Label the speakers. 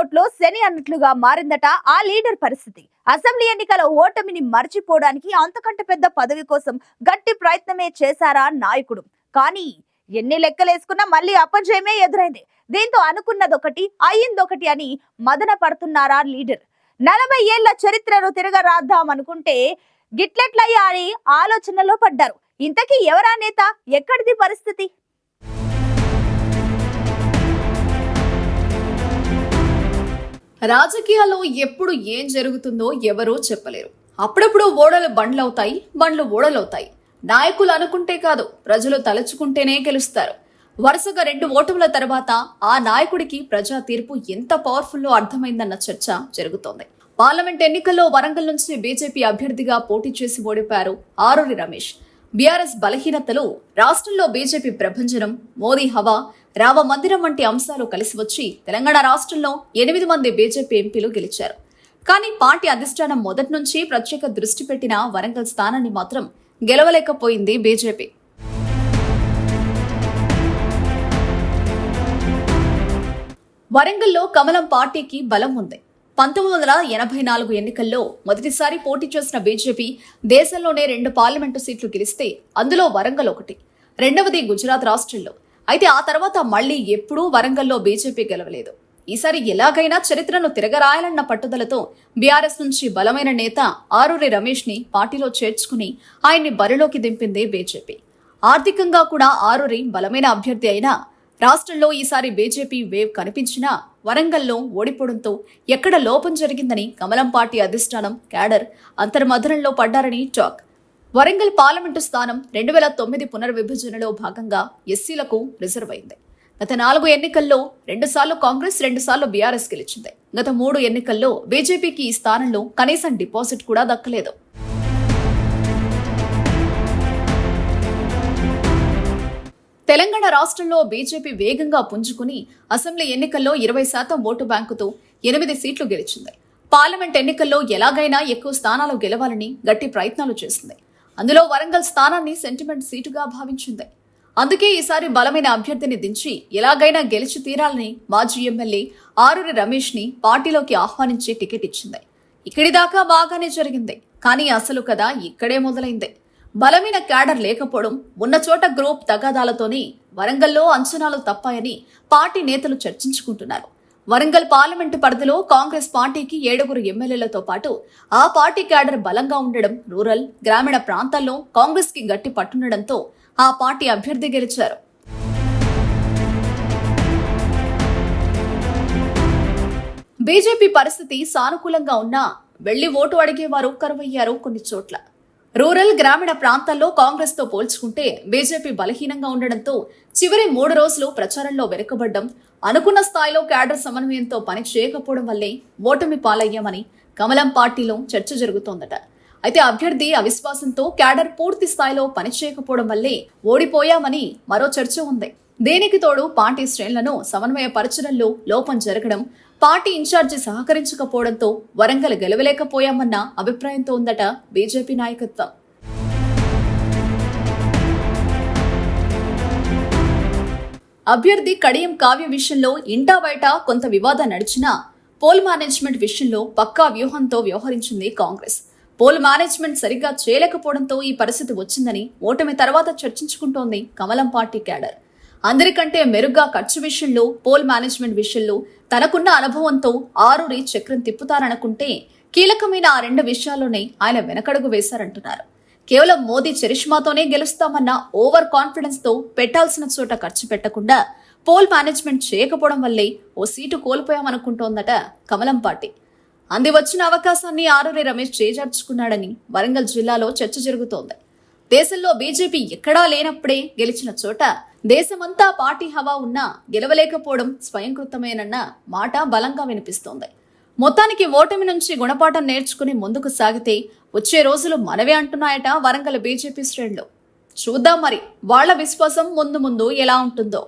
Speaker 1: నోట్లో శని అన్నట్లుగా మారిందట ఆ లీడర్ పరిస్థితి. అసెంబ్లీ ఎన్నికల ఓటమిని మర్చిపోవడానికి అంతకంటే పెద్ద పదవి కోసం గట్టి ప్రయత్నమే చేశారా నాయకుడు. కానీ ఎన్ని లెక్కలేసుకున్నా మళ్ళీ అపజయమే ఎదురైంది. దీంతో అనుకున్నదొకటి అయ్యిందొకటి అని మదన పడుతున్నారా లీడర్. నలభై ఏళ్ళ చరిత్రను తిరగరాద్దాం అనుకుంటే గిట్లెట్లయ్యా అని ఆలోచనలో పడ్డారు. ఇంతకీ ఎవరా నేత? ఎక్కడిది పరిస్థితి?
Speaker 2: రాజకీయాల్లో ఎప్పుడు ఏం జరుగుతుందో ఎవరూ చెప్పలేరు. అప్పుడప్పుడు ఓడలు బండ్లవుతాయి బండ్లు ఓడలవుతాయి. నాయకులు అనుకుంటే కాదు ప్రజలు తలుచుకుంటేనే గెలుస్తారు. వరుసగా రెండు ఓటముల తర్వాత ఆ నాయకుడికి ప్రజా తీర్పు ఎంత పవర్ఫుల్లో అర్థమైందన్న చర్చ జరుగుతోంది. పార్లమెంట్ ఎన్నికల్లో వరంగల్ నుంచి బీజేపీ అభ్యర్థిగా పోటీ చేసి ఓడిపారు ఆరూరి రమేష్. బీఆర్ఎస్ బలహీనతలు రాష్ట్రంలో బీజేపీ ప్రభంజనం మోదీ హవా రావ మందిరం వంటి అంశాలు కలిసి వచ్చి తెలంగాణ రాష్ట్రంలో ఎనిమిది మంది బీజేపీ ఎంపీలు గెలిచారు. కానీ పార్టీ అధిష్టానం మొదటి నుంచి ప్రత్యేక దృష్టి పెట్టిన వరంగల్ స్థానాన్ని మాత్రం గెలవలేకపోయింది బీజేపీ. వరంగల్లో కమలం పార్టీకి బలం ఉంది. పంతొమ్మిది వందల ఎనభై నాలుగు ఎన్నికల్లో మొదటిసారి పోటీ చేసిన బీజేపీ దేశంలోనే రెండు పార్లమెంటు సీట్లు గెలిస్తే అందులో వరంగల్ ఒకటి రెండవది గుజరాత్ రాష్ట్రంలో. అయితే ఆ తర్వాత మళ్ళీ ఎప్పుడూ వరంగల్లో బీజేపీ గెలవలేదు. ఈసారి ఎలాగైనా చరిత్రను తిరగరాయాలన్న పట్టుదలతో బీఆర్ఎస్ నుంచి బలమైన నేత ఆరూరి రమేష్ని పార్టీలో చేర్చుకుని ఆయన్ని బరిలోకి దింపింది బీజేపీ. ఆర్థికంగా కూడా ఆరూరి బలమైన అభ్యర్థి అయినా రాష్ట్రంలో ఈసారి బీజేపీ వేవ్ కనిపించినా వరంగల్లో ఓడిపోవడంతో ఎక్కడ లోపం జరిగిందని కమలం పార్టీ అధిష్టానం క్యాడర్ అంతర్మధురంలో పడ్డారని టాక్. వరంగల్ పార్లమెంటు స్థానం రెండు వేల తొమ్మిది పునర్విభజనలో భాగంగా ఎస్సీలకు రిజర్వ్ అయింది. గత నాలుగు ఎన్నికల్లో రెండుసార్లు కాంగ్రెస్ రెండుసార్లు బీఆర్ఎస్ గెలిచింది. గత మూడు ఎన్నికల్లో బీజేపీకి ఈ స్థానంలో కనీసం డిపాజిట్ కూడా దక్కలేదు. తెలంగాణ రాష్ట్రంలో బీజేపీ వేగంగా పుంజుకుని అసెంబ్లీ ఎన్నికల్లో ఇరవై శాతం ఓటు బ్యాంకుతో ఎనిమిది సీట్లు గెలిచింది. పార్లమెంట్ ఎన్నికల్లో ఎలాగైనా ఎక్కువ స్థానాలు గెలవాలని గట్టి ప్రయత్నాలు చేసింది. అందులో వరంగల్ స్థానాన్ని సెంటిమెంట్ సీటుగా భావించింది. అందుకే ఈసారి బలమైన అభ్యర్థిని దించి ఎలాగైనా గెలిచి తీరాలని మాజీ ఎమ్మెల్యే ఆరూరి రమేష్ని పార్టీలోకి ఆహ్వానించి టికెట్ ఇచ్చింది. ఇక్కడి దాకా బాగానే జరిగింది. కానీ అసలు కథ ఇక్కడే మొదలైంది. బలమైన క్యాడర్ లేకపోవడం ఉన్న చోట గ్రూప్ తగాదాలతోనే వరంగల్లో అంచనాలు తప్పాయని పార్టీ నేతలు చర్చించుకుంటున్నారు. వరంగల్ పార్లమెంటు పరిధిలో కాంగ్రెస్ పార్టీకి ఏడుగురు ఎమ్మెల్యేలతో పాటు ఆ పార్టీ క్యాడర్ బలంగా ఉండడం రూరల్ గ్రామీణ ప్రాంతాల్లో కాంగ్రెస్కి గట్టి పట్టుండడంతో ఆ పార్టీ అభ్యర్థి గెలిచారు. బీజేపీ పరిస్థితి సానుకూలంగా ఉన్నా వెళ్ళి ఓటు అడిగేవారు కరువయ్యారు కొన్ని చోట్ల. రూరల్ గ్రామీణ ప్రాంతాల్లో కాంగ్రెస్తో పోల్చుకుంటే బీజేపీ బలహీనంగా ఉండడంతో చివరి మూడు రోజులు ప్రచారంలో వెనుకబడ్డం అనుకున్న స్థాయిలో క్యాడర్ సమన్వయంతో పని చేయకపోవడం వల్లే ఓటమి పాలయ్యామని కమలం పార్టీలో చర్చ జరుగుతోందట. అయితే అభ్యర్థి అవిశ్వాసంతో క్యాడర్ పూర్తి స్థాయిలో పనిచేయకపోవడం వల్లే ఓడిపోయామని మరో చర్చ ఉంది. దీనికి తోడు పార్టీ శ్రేణులను సమన్వయపరచడంలో లోపం జరగడం పార్టీ ఇన్ఛార్జి సహకరించకపోవడంతో వరంగల్ గెలవలేకపోయామన్న అభిప్రాయంతో ఉందట బీజేపీ నాయకత్వం. అభ్యర్థి కడియం కావ్య విషయంలో ఇంటా బయట కొంత వివాదం నడిచినా పోల్ మేనేజ్మెంట్ విషయంలో పక్కా వ్యూహంతో వ్యవహరించింది కాంగ్రెస్. పోల్ మేనేజ్మెంట్ సరిగ్గా చేయలేకపోవడంతో ఈ పరిస్థితి వచ్చిందని ఓటమి తర్వాత చర్చించుకుంటోంది కమలం పార్టీ క్యాడర్. అందరికంటే మెరుగ్గా ఖర్చు విషయంలో పోల్ మేనేజ్మెంట్ విషయంలో తనకున్న అనుభవంతో ఆరూరి చక్రం తిప్పుతారనుకుంటే కీలకమైన ఆ రెండు విషయాల్లోనే ఆయన వెనకడుగు వేశారంటున్నారు. కేవలం మోదీ చరిష్మాతోనే గెలుస్తామన్న ఓవర్ కాన్ఫిడెన్స్తో పెట్టాల్సిన చోట ఖర్చు పెట్టకుండా పోల్ మేనేజ్మెంట్ చేయకపోవడం వల్లే ఓ సీటు కోల్పోయామనుకుంటోందట కమలం పార్టీ. అంది వచ్చిన అవకాశాన్ని ఆరూరి రమేష్ చేజార్చుకున్నాడని వరంగల్ జిల్లాలో చర్చ జరుగుతోంది. దేశంలో బీజేపీ ఎక్కడా లేనప్పుడే గెలిచిన చోట దేశమంతా పార్టీ హవా ఉన్నా గెలవలేకపోవడం స్వయంకృతమేనన్న మాట బలంగా వినిపిస్తోంది. మొత్తానికి ఓటమి నుంచి గుణపాఠం నేర్చుకుని ముందుకు సాగితే వచ్చే రోజులు మనవే అంటున్నాయట వరంగల్ బీజేపీ శ్రేణులు. చూద్దాం మరి వాళ్ళ విశ్వాసం ముందు ముందు ఎలా ఉంటుందో.